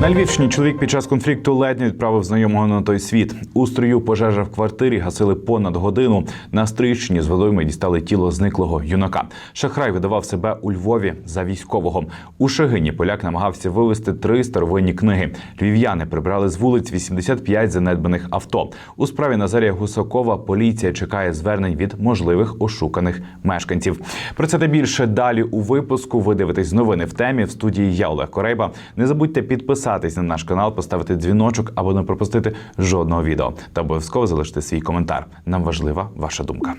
На Львівщині чоловік під час конфлікту ледь не відправив знайомого на той світ. У строю пожежа в квартирі гасили понад годину. На Стрийщині з водойми дістали тіло зниклого юнака. Шахрай видавав себе у Львові за військового. У Шагині поляк намагався вивезти три старовинні книги. Львів'яни прибрали з вулиць 85 занедбаних авто. У справі Назарія Гусакова поліція чекає звернень від можливих ошуканих мешканців. Про це та більше далі у випуску. Ви дивитесь новини в темі в студії. Я Олег Корейба. Не забудьте підписатись на наш канал, поставити дзвіночок або не пропустити жодного відео. Та обов'язково залишити свій коментар. Нам важлива ваша думка.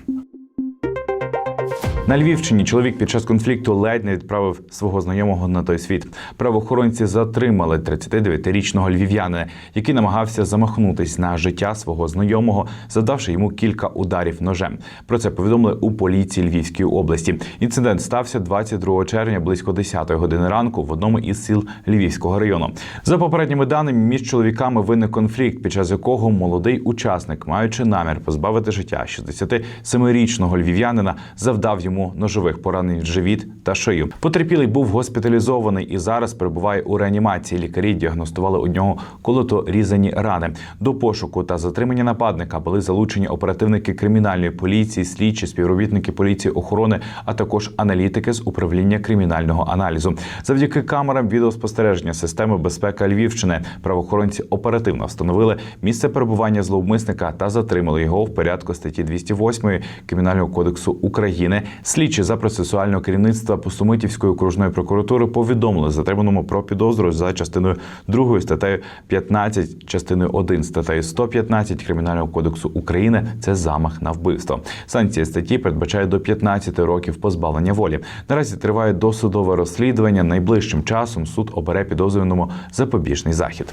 На Львівщині чоловік під час конфлікту ледь не відправив свого знайомого на той світ. Правоохоронці затримали 39-річного львів'янина, який намагався замахнутись на життя свого знайомого, завдавши йому кілька ударів ножем. Про це повідомили у поліції Львівської області. Інцидент стався 22 червня близько 10 години ранку в одному із сіл Львівського району. За попередніми даними, між чоловіками виник конфлікт, під час якого молодий учасник, маючи намір позбавити життя 67-річного львів'янина, завдав йому ножових поранень в живіт та шию. Потерпілий був госпіталізований і зараз перебуває у реанімації. Лікарі діагностували у нього колото-різані рани. До пошуку та затримання нападника були залучені оперативники кримінальної поліції, слідчі, співробітники поліції охорони, а також аналітики з управління кримінального аналізу. Завдяки камерам відеоспостереження системи безпеки Львівщини правоохоронці оперативно встановили місце перебування зловмисника та затримали його в порядку статті 208 Кримінального кодексу України. Слідчі за процесуального керівництва Пустомитівської окружної прокуратури повідомили затриманому про підозру за частиною 2 статтею 15, частиною 1 статтею 115 Кримінального кодексу України. Це замах на вбивство. Санкція статті передбачає до 15 років позбавлення волі. Наразі триває досудове розслідування. Найближчим часом суд обере підозрюваному запобіжний захід.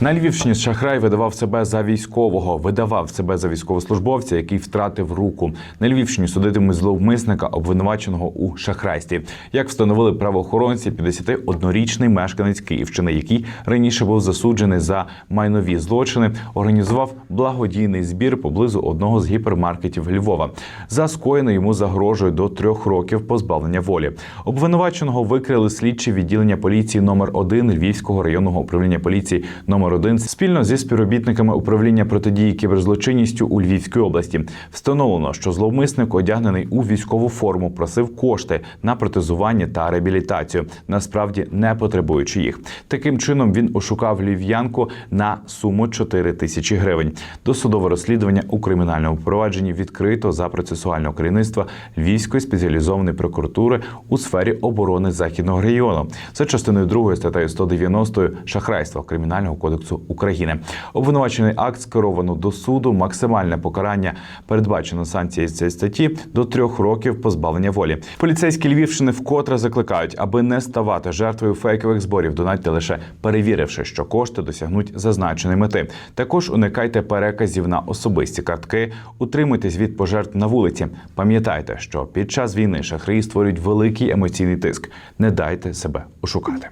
На Львівщині Шахрай видавав себе за військового, видавав себе за військовослужбовця, який втратив руку. На Львівщині судитимуть зловмисника, обвинуваченого у шахрайстві. Як встановили правоохоронці, 51-річний мешканець Київщини, який раніше був засуджений за майнові злочини, організував благодійний збір поблизу одного з гіпермаркетів Львова. За скоєне йому загрожує до трьох років позбавлення волі. Обвинуваченого викрили слідчі відділення поліції номер 1 Львівського районного управління поліції номер 1 спільно зі співробітниками управління протидії кіберзлочинністю у Львівській області. Встановлено, що зловмисник одягнений у військову форму, просив кошти на протезування та реабілітацію, насправді не потребуючи їх. Таким чином він ошукав львів'янку на суму 4 тисячі гривень. Досудове розслідування у кримінальному провадженні відкрито за процесуального керівництва Львівської спеціалізованої прокуратури у сфері оборони західного регіону. За частиною 2 статтею 190 шахрайства кримінального кодексу України. Обвинувачений акт скеровано до суду. Максимальне покарання передбачено санкцією цієї статті до трьох років позбавлення волі. Поліцейські Львівщини вкотре закликають, аби не ставати жертвою фейкових зборів. Донатьте лише перевіривши, що кошти досягнуть зазначеної мети. Також уникайте переказів на особисті картки, утримуйтесь від пожертв на вулиці. Пам'ятайте, що під час війни шахраї створюють великий емоційний тиск. Не дайте себе ошукати.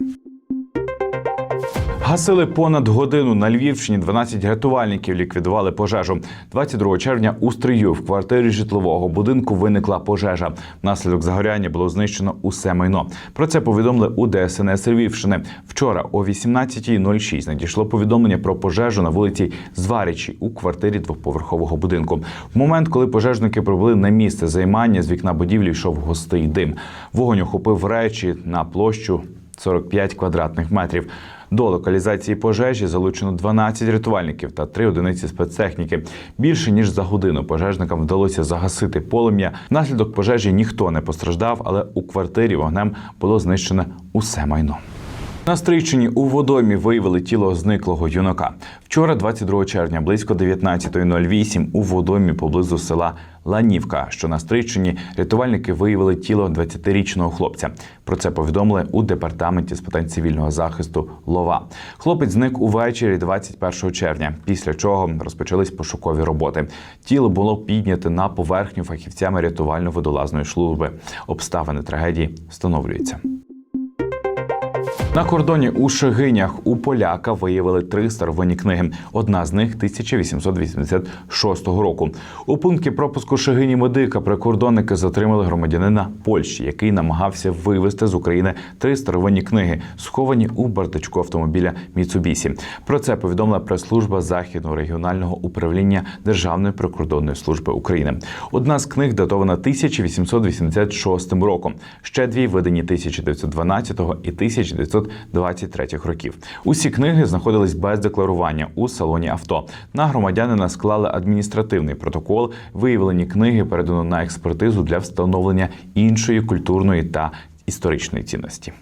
Гасили понад годину на Львівщині. 12 рятувальників ліквідували пожежу. 22 червня у Стрию в квартирі житлового будинку виникла пожежа. Внаслідок загоряння було знищено усе майно. Про це повідомили у ДСНС Львівщини. Вчора о 18.06 надійшло повідомлення про пожежу на вулиці Зваричі у квартирі двоповерхового будинку. В момент, коли пожежники прибули на місце займання, з вікна будівлі йшов густий дим. Вогонь охопив речі на площу 45 квадратних метрів. До локалізації пожежі залучено 12 рятувальників та 3 одиниці спецтехніки. Більше ніж за годину пожежникам вдалося загасити полум'я. Внаслідок пожежі ніхто не постраждав, але у квартирі вогнем було знищене усе майно. На Стрийщині у водоймі виявили тіло зниклого юнака. Вчора, 22 червня, близько 19.08 у водоймі поблизу села Ланівка, що на Стрийщині, рятувальники виявили тіло 20-річного хлопця. Про це повідомили у департаменті з питань цивільного захисту Лова. Хлопець зник увечері 21 червня, після чого розпочались пошукові роботи. Тіло було підняте на поверхню фахівцями рятувально-водолазної служби. Обставини трагедії встановлюються. На кордоні у Шегинях у поляка виявили три старовинні книги. Одна з них 1886 року. У пункті пропуску Шегині Медика прикордонники затримали громадянина Польщі, який намагався вивезти з України три старовинні книги, сховані у бардачку автомобіля Міцубісі. Про це повідомила прес-служба західного регіонального управління Державної прикордонної служби України. Одна з книг датована 1886 роком. Ще дві видані 1912 і 1923 років. Усі книги знаходились без декларування у салоні авто. На громадянина склали адміністративний протокол. Виявлені книги передано на експертизу для встановлення іншої культурної та історичної цінності.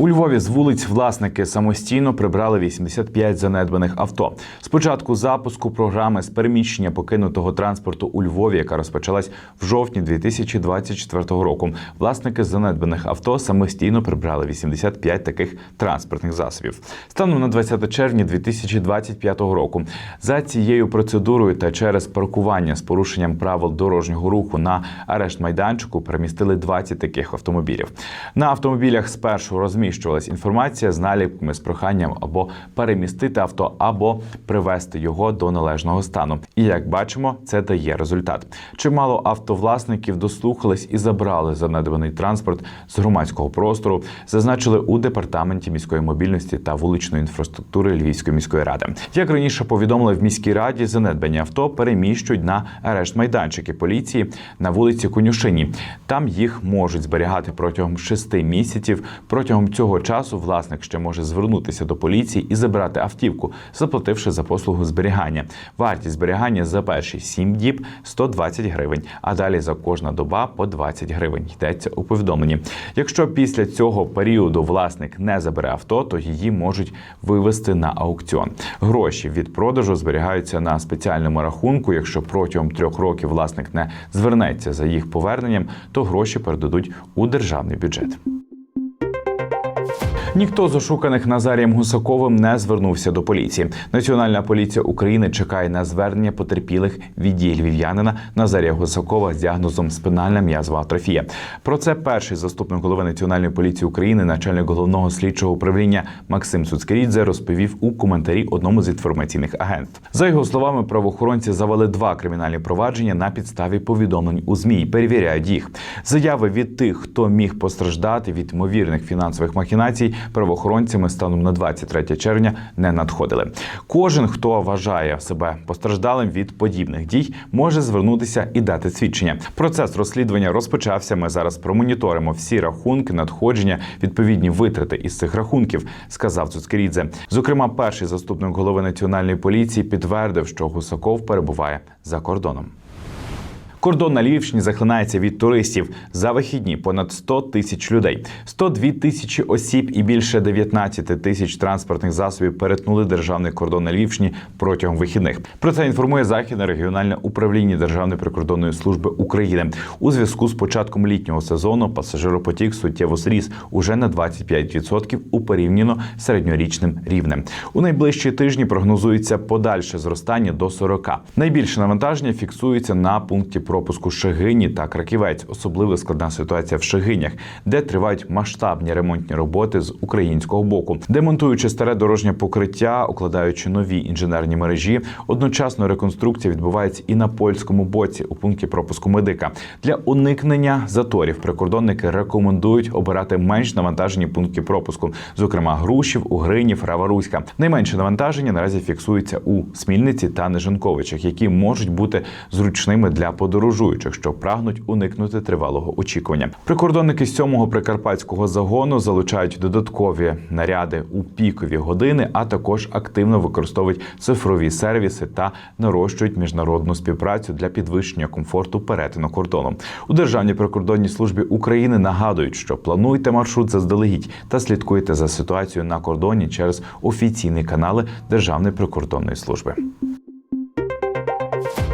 У Львові з вулиць власники самостійно прибрали 85 занедбаних авто. Спочатку запуску програми з переміщення покинутого транспорту у Львові, яка розпочалась в жовтні 2024 року. Власники занедбаних авто самостійно прибрали 85 таких транспортних засобів. Станом на 20 червня 2025 року. За цією процедурою та через паркування з порушенням правил дорожнього руху на арешт майданчику перемістили 20 таких автомобілів. На автомобілях спершу розміщувалась інформація з наліпками з проханням або перемістити авто, або привести його до належного стану. І як бачимо, це дає результат. Чимало автовласників дослухались і забрали занедбаний транспорт з громадського простору, зазначили у департаменті міської мобільності та вуличної інфраструктури Львівської міської ради. Як раніше повідомили в міській раді, занедбані авто переміщують на арешт майданчики поліції на вулиці Конюшині. Там їх можуть зберігати протягом шести місяців. Протягом цього часу власник ще може звернутися до поліції і забрати автівку, заплативши за послугу зберігання. Вартість зберігання за перші 7 діб 120 гривень, а далі за кожна доба по 20 гривень. Йдеться у повідомленні. Якщо після цього періоду власник не забере авто, то її можуть вивести на аукціон. Гроші від продажу зберігаються на спеціальному рахунку. Якщо протягом трьох років власник не звернеться за їх поверненням, то гроші передадуть у державний бюджет. Ніхто з ошуканих Назарієм Гусаковим не звернувся до поліції. Національна поліція України чекає на звернення потерпілих від дій львів'янина Назарія Гусакова з діагнозом спинальна м'язова атрофія. Про це перший заступник голови Національної поліції України, начальник головного слідчого управління Максим Суцкерідзе розповів у коментарі одному з інформаційних агентств. За його словами, правоохоронці завели два кримінальні провадження на підставі повідомлень у змі. Перевіряють їх. Заяви від тих, хто міг постраждати від ймовірних фінансових махінацій, правоохоронцями станом на 23 червня не надходили. Кожен, хто вважає себе постраждалим від подібних дій, може звернутися і дати свідчення. Процес розслідування розпочався. Ми зараз промоніторимо всі рахунки, надходження, відповідні витрати із цих рахунків, сказав Цуцкерідзе. Зокрема, перший заступник голови національної поліції підтвердив, що Гусаков перебуває за кордоном. Кордон на Львівщині захлинається від туристів за вихідні понад 100 тисяч людей, 102 тисячі осіб і більше 19 тисяч транспортних засобів перетнули державний кордон на Львівщині протягом вихідних. Про це інформує західне регіональне управління Державної прикордонної служби України. У зв'язку з початком літнього сезону пасажиропотік суттєво зріс уже на 25% у порівняно середньорічним рівнем. У найближчі тижні прогнозується подальше зростання до 40. Найбільше навантаження фіксується на пункті пропуску Шегині та Краківець. Особливо складна ситуація в Шегинях, де тривають масштабні ремонтні роботи з українського боку, демонтуючи старе дорожнє покриття, укладаючи нові інженерні мережі. Одночасно реконструкція відбувається і на польському боці у пункті пропуску медика. Для уникнення заторів прикордонники рекомендують обирати менш навантажені пункти пропуску, зокрема Грушів, Угринів, Раваруська. Найменше навантаження наразі фіксується у Смільниці та Нежанковичах, які можуть бути зручними для подорожуючих, що прагнуть уникнути тривалого очікування. Прикордонники з 7-го прикарпатського загону залучають додаткові наряди у пікові години, а також активно використовують цифрові сервіси та нарощують міжнародну співпрацю для підвищення комфорту перетину кордону. У Державній прикордонній службі України нагадують, що плануйте маршрут заздалегідь та слідкуйте за ситуацією на кордоні через офіційні канали Державної прикордонної служби.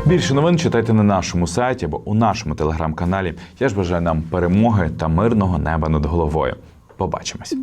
Більше новин читайте на нашому сайті або у нашому телеграм-каналі. Я ж бажаю нам перемоги та мирного неба над головою. Побачимось.